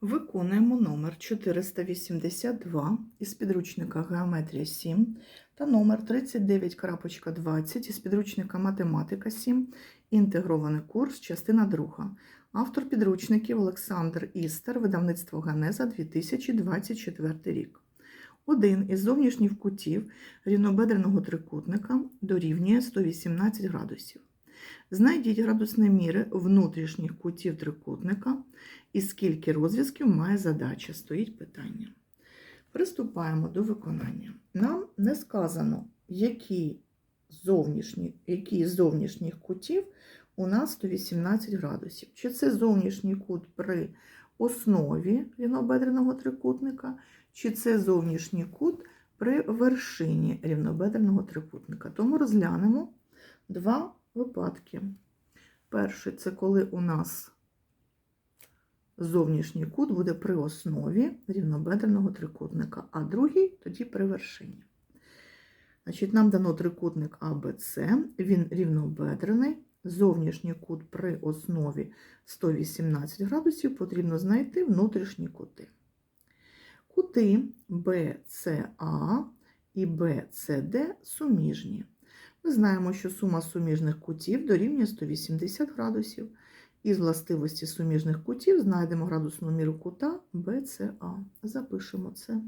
Виконуємо номер 482 із підручника Геометрія 7 та номер 39.20 із підручника Математика 7, інтегрований курс, частина 2. Автор підручників Олександр Істер, видавництво Ганеза 2024 рік. Один із зовнішніх кутів рівнобедреного трикутника дорівнює 118 градусів. Знайдіть градусні міри внутрішніх кутів трикутника і скільки розв'язків має задача, стоїть питання. Приступаємо до виконання. Нам не сказано, які, зовнішні, які з зовнішніх кутів у нас 118 градусів. Чи це зовнішній кут при основі рівнобедреного трикутника, чи це зовнішній кут при вершині рівнобедреного трикутника. Тому розглянемо два випадки. Перший це коли у нас зовнішній кут буде при основі рівнобедреного трикутника, а другий тоді при вершині. Значить, Нам дано трикутник АБЦ, він рівнобедрений. Зовнішній кут при основі 118 градусів потрібно знайти внутрішні кути. Кути BCA і BCD суміжні. Ми знаємо, що сума суміжних кутів дорівнює 180 градусів. Із властивості суміжних кутів знайдемо градусну міру кута BCA. Запишемо це.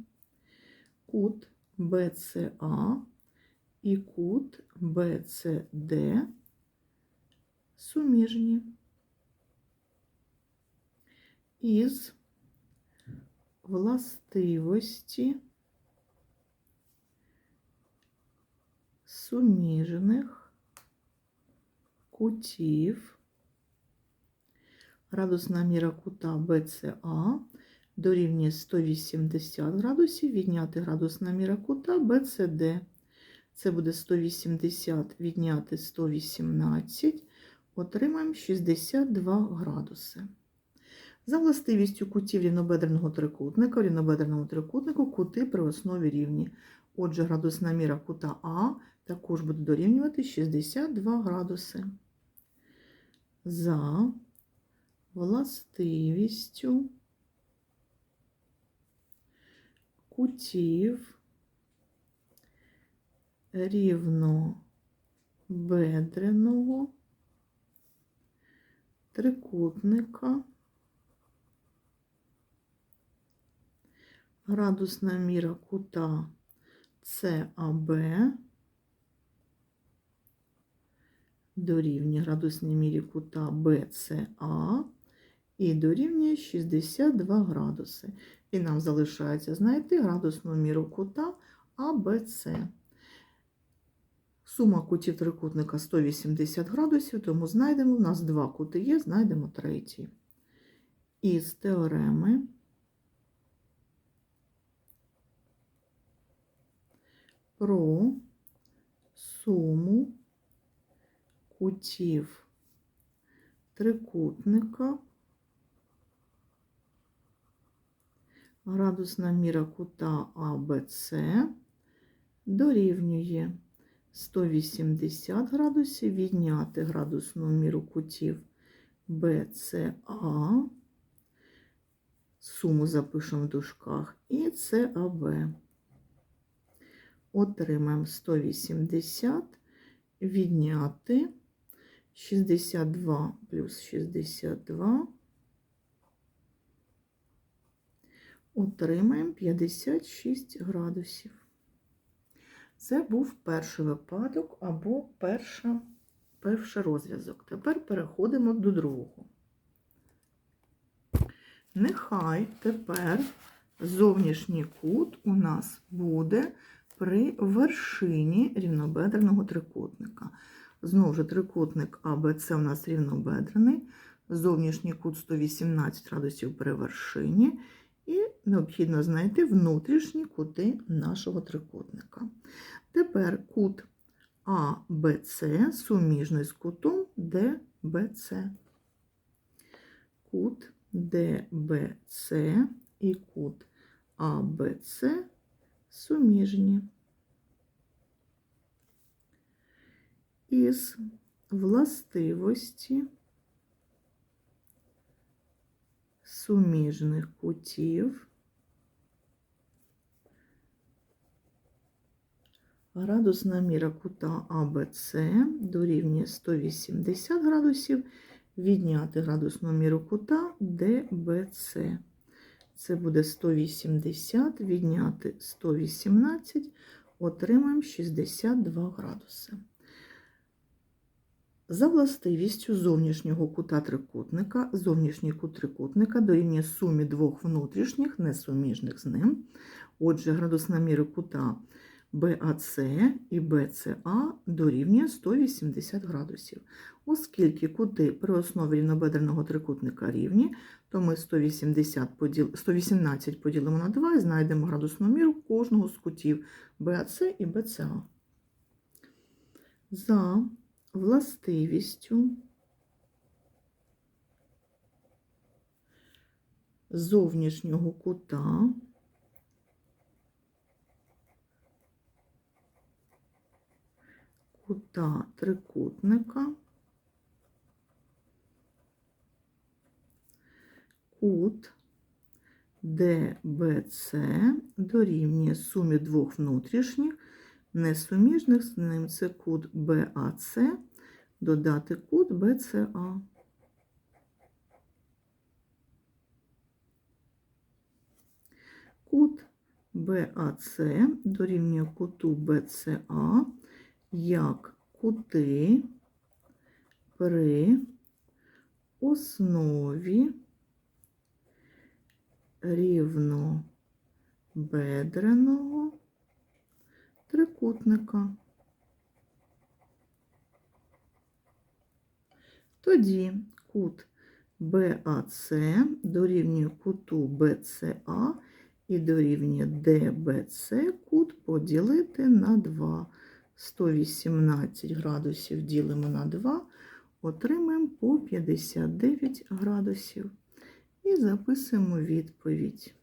Кут BCA і кут BCD суміжні. Із властивості суміжних кутів градусна міра кута BCA дорівнює 180 градусів, відняти градусна міра кута BCD. Це буде 180 відняти 118, отримаємо 62 градуси. За властивістю кутів рівнобедреного трикутника, в рівнобедреному трикутнику кути при основі рівні. Отже, градусна міра кута А також буде дорівнювати 62 градуси. За властивістю кутів рівнобедреного трикутника. Градусна міра кута САБ дорівнює градусній мірі кута БЦА і дорівнює 62 градуси. І нам залишається знайти градусну міру кута АБЦ. Сума кутів трикутника 180 градусів, тому знайдемо, у нас два кути є, знайдемо третій. Із теореми про суму кутів трикутника, градусна міра кута АБЦ дорівнює 180 градусів, відняти градусну міру кутів БЦА, суму запишемо в дужках, і САБ. Отримаємо 180 відняти 62 плюс 62. Отримаємо 56 градусів. Це був перший випадок або перша, перший розв'язок. Тепер переходимо до другого. Нехай тепер зовнішній кут у нас буде при вершині рівнобедреного трикутника. Знову ж трикутник АБЦ у нас рівнобедрений, зовнішній кут 118 градусів при вершині, і необхідно знайти внутрішні кути нашого трикутника. Тепер кут АБЦ суміжний з кутом ДБЦ. Кут ДБЦ і кут АБЦ суміжні. Із властивості суміжних кутів. Градусна міра кута АБЦ дорівнює 180 градусів. Відняти градусну міру кута ДБЦ. Це буде 180, відняти 118, отримаємо 62 градуси. За властивістю зовнішнього кута трикутника, зовнішній кут трикутника дорівнює сумі двох внутрішніх, несуміжних з ним. Отже, градусна міра кута БАЦ і БЦА дорівнює 180 градусів. Оскільки кути при основі рівнобедреного трикутника рівні, то ми 180 поділ... 118 поділимо на 2 і знайдемо градусну міру кожного з кутів БАЦ і БЦА. За властивістю. Зовнішнього кута. Кута трикутника. Кут ДБЦ дорівнює сумі двох внутрішніх, несуміжних з ним це кут БАЦ, додати кут БЦА. Кут БАЦ дорівнює куту БЦА як кути при основі рівнобедреного трикутника. Тоді кут БАЦ дорівнює куту БЦА і дорівнює ДБЦ кут поділити на 2. 118 градусів ділимо на 2, отримаємо по 59 градусів. І записуємо відповідь.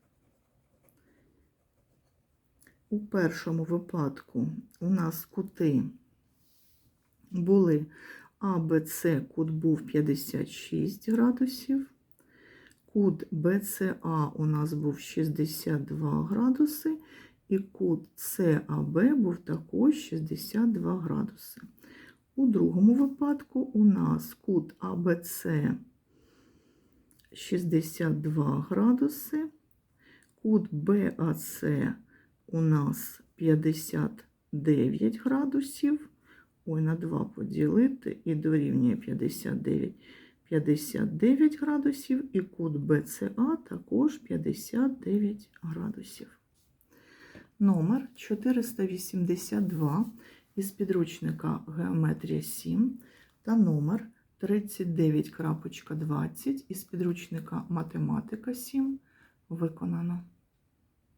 У першому випадку у нас кути були АБЦ, кут був 56 градусів. Кут БЦА у нас був 62 градуси, і кут САБ був також 62 градуси. У другому випадку у нас кут АБЦ 62 градуси, кут БАЦ у нас 59 градусів. Ой, на 2 поділити і дорівнює 59. 59 градусів, і кут БЦА також 59 градусів. Номер 482 із підручника Геометрія 7 та номер 39.20 із підручника Математика 7 виконано.